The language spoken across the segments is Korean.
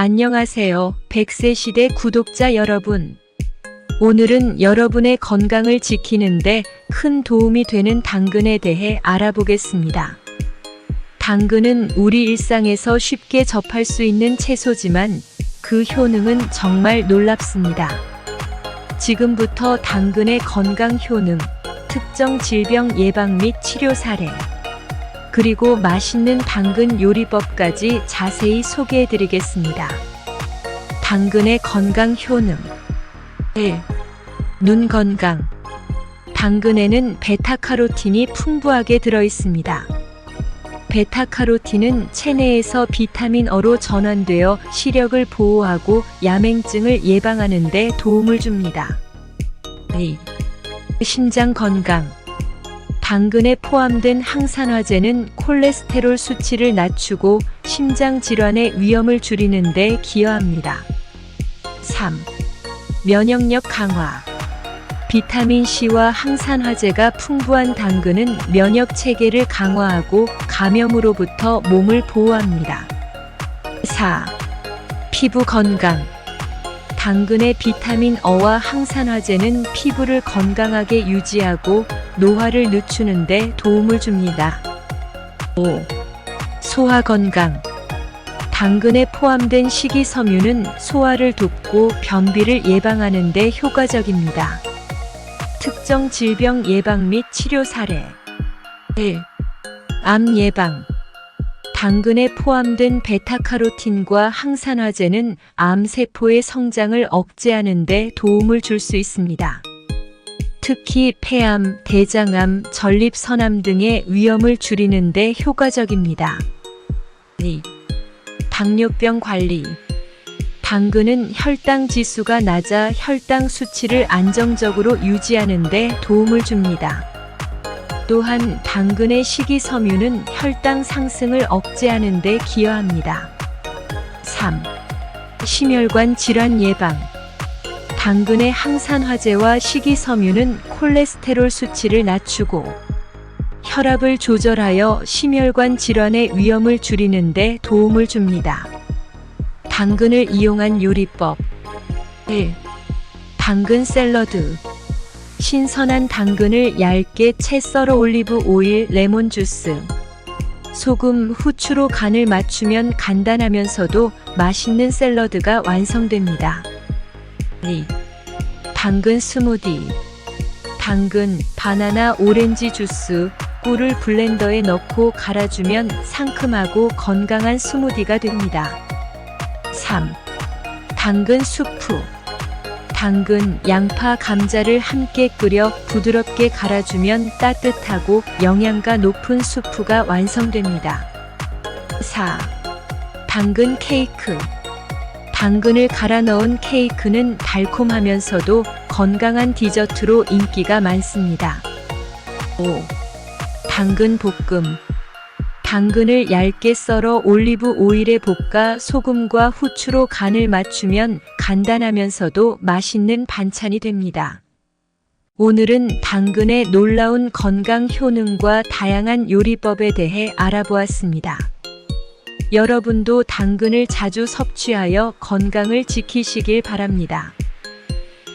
안녕하세요. 100세 시대 구독자 여러분. 오늘은 여러분의 건강을 지키는데 큰 도움이 되는 당근에 대해 알아보겠습니다. 당근은 우리 일상에서 쉽게 접할 수 있는 채소지만 그 효능은 정말 놀랍습니다. 지금부터 당근의 건강 효능, 특정 질병 예방 및 치료 사례, 그리고 맛있는 당근 요리법까지 자세히 소개해 드리겠습니다. 당근의 건강 효능 1. 눈 건강 당근에는 베타카로틴이 풍부하게 들어 있습니다. 베타카로틴은 체내에서 비타민 어로 전환되어 시력을 보호하고 야맹증을 예방하는 데 도움을 줍니다. 2. 심장 건강 당근에 포함된 항산화제는 콜레스테롤 수치를 낮추고 심장 질환의 위험을 줄이는 데 기여합니다. 3. 면역력 강화 비타민C와 항산화제가 풍부한 당근은 면역 체계를 강화하고 감염으로부터 몸을 보호합니다. 4. 피부 건강 당근의 비타민 어와 항산화제는 피부를 건강하게 유지하고 노화를 늦추는 데 도움을 줍니다. 5. 소화 건강 당근에 포함된 식이섬유는 소화를 돕고 변비를 예방하는 데 효과적입니다. 특정 질병 예방 및 치료 사례 1. 암 예방 당근에 포함된 베타카로틴과 항산화제는 암세포의 성장을 억제하는 데 도움을 줄 수 있습니다. 특히 폐암, 대장암, 전립선암 등의 위험을 줄이는 데 효과적입니다. 2. 당뇨병 관리 당근은 혈당 지수가 낮아 혈당 수치를 안정적으로 유지하는 데 도움을 줍니다. 또한 당근의 식이섬유는 혈당 상승을 억제하는 데 기여합니다. 3. 심혈관 질환 예방 당근의 항산화제와 식이섬유는 콜레스테롤 수치를 낮추고 혈압을 조절하여 심혈관 질환의 위험을 줄이는 데 도움을 줍니다. 당근을 이용한 요리법 1. 당근 샐러드 신선한 당근을 얇게 채 썰어 올리브 오일, 레몬 주스, 소금, 후추로 간을 맞추면 간단하면서도 맛있는 샐러드가 완성됩니다. 2. 당근 스무디 당근, 바나나, 오렌지 주스, 꿀을 블렌더에 넣고 갈아주면 상큼하고 건강한 스무디가 됩니다. 3. 당근 수프 당근, 양파, 감자를 함께 끓여 부드럽게 갈아주면 따뜻하고 영양가 높은 수프가 완성됩니다. 4. 당근 케이크 당근을 갈아 넣은 케이크는 달콤하면서도 건강한 디저트로 인기가 많습니다. 5. 당근 볶음 당근을 얇게 썰어 올리브 오일에 볶아 소금과 후추로 간을 맞추면 간단하면서도 맛있는 반찬이 됩니다. 오늘은 당근의 놀라운 건강 효능과 다양한 요리법에 대해 알아보았습니다. 여러분도 당근을 자주 섭취하여 건강을 지키시길 바랍니다.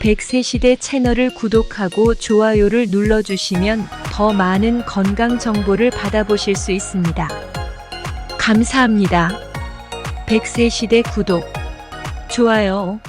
100세 시대 채널을 구독하고 좋아요를 눌러주시면 더 많은 건강 정보를 받아보실 수 있습니다. 감사합니다. 100세 시대 구독, 좋아요.